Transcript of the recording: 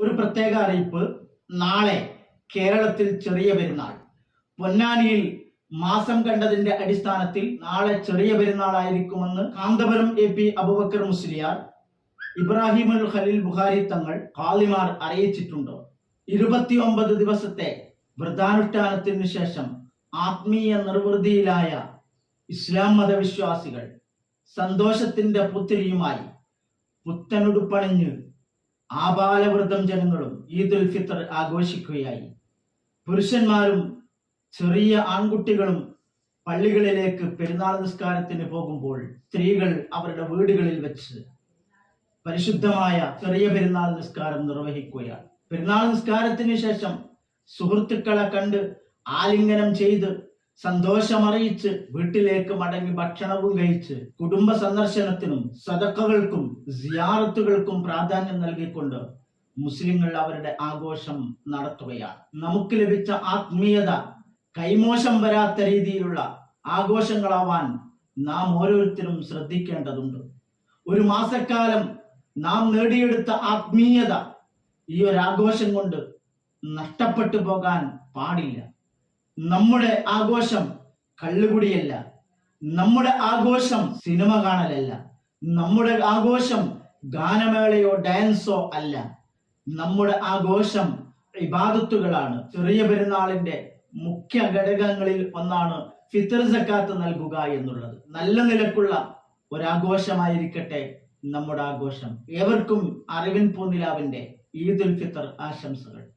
ഒരു പ്രത്യേക അറിയിപ്പ്. നാളെ കേരളത്തിൽ ചെറിയ പെരുന്നാൾ. പൊന്നാനിയിൽ മാസം കണ്ടതിന്റെ അടിസ്ഥാനത്തിൽ നാളെ ചെറിയ പെരുന്നാളായിരിക്കുമെന്ന് കാന്തപുരം എ പി അബുബക്കർ മുസ്ലിയാർ ഇബ്രാഹിം അൽ ഖലീൽ ബുഖാരി തങ്ങൾ കാളിമാർ അറിയിച്ചിട്ടുണ്ട്. ഇരുപത്തിയൊമ്പത് ദിവസത്തെ വ്രതാനുഷ്ഠാനത്തിന് ശേഷം ആത്മീയ നിർവൃതിയിലായ ഇസ്ലാം മതവിശ്വാസികൾ സന്തോഷത്തിന്റെ പുത്തിരിയുമായി പുത്തനുടുപ്പണിഞ്ഞ് ആബാലവൃദ്ധം ജനങ്ങളും ഈദുൽ ഫിത്തർ ആഘോഷിക്കുകയായി. പുരുഷന്മാരും ചെറിയ ആൺകുട്ടികളും പള്ളികളിലേക്ക് പെരുന്നാൾ നിസ്കാരത്തിന് പോകുമ്പോൾ സ്ത്രീകൾ അവരുടെ വീടുകളിൽ വെച്ച് പരിശുദ്ധമായ ചെറിയ പെരുന്നാൾ നിസ്കാരം നിർവഹിക്കുകയാണ്. പെരുന്നാൾ നിസ്കാരത്തിന് ശേഷം സുഹൃത്തുക്കളെ കണ്ട് ആലിംഗനം ചെയ്ത് സന്തോഷമറിയിച്ച് വീട്ടിലേക്ക് മടങ്ങി ഭക്ഷണവും കഴിച്ച് കുടുംബ സന്ദർശനത്തിനും സദക്കകൾക്കും സിയാറത്തുകൾക്കും പ്രാധാന്യം നൽകിക്കൊണ്ട് മുസ്ലിങ്ങൾ അവരുടെ ആഘോഷം നടത്തുകയാണ്. നമുക്ക് ലഭിച്ച ആത്മീയത കൈമോശം വരാത്ത രീതിയിലുള്ള ആഘോഷങ്ങളാവാൻ നാം ഓരോരുത്തരും ശ്രദ്ധിക്കേണ്ടതുണ്ട്. ഒരു മാസക്കാലം നാം നേടിയെടുത്ത ആത്മീയത ഈ ഒരു ആഘോഷം കൊണ്ട് നഷ്ടപ്പെട്ടു പോകാൻ പാടില്ല. നമ്മുടെ ആഘോഷം കള്ളുകുടിയല്ല. നമ്മുടെ ആഘോഷം സിനിമ കാണലല്ല. നമ്മുടെ ആഘോഷം ഗാനമേളയോ ഡാൻസോ അല്ല. നമ്മുടെ ആഘോഷം ഇബാദത്തുകളാണ്. ചെറിയ പെരുന്നാളിന്റെ മുഖ്യ ഘടകങ്ങളിൽ ഒന്നാണ് ഫിത്തർ സക്കാത്ത് നൽകുക എന്നുള്ളത്. നല്ല നിലക്കുള്ള ഒരാഘോഷമായിരിക്കട്ടെ നമ്മുടെ ആഘോഷം. ഏവർക്കും അറിവിൻ പൂനിലാവിന്റെ ഈദുൽ ഫിത്തർ ആശംസകൾ.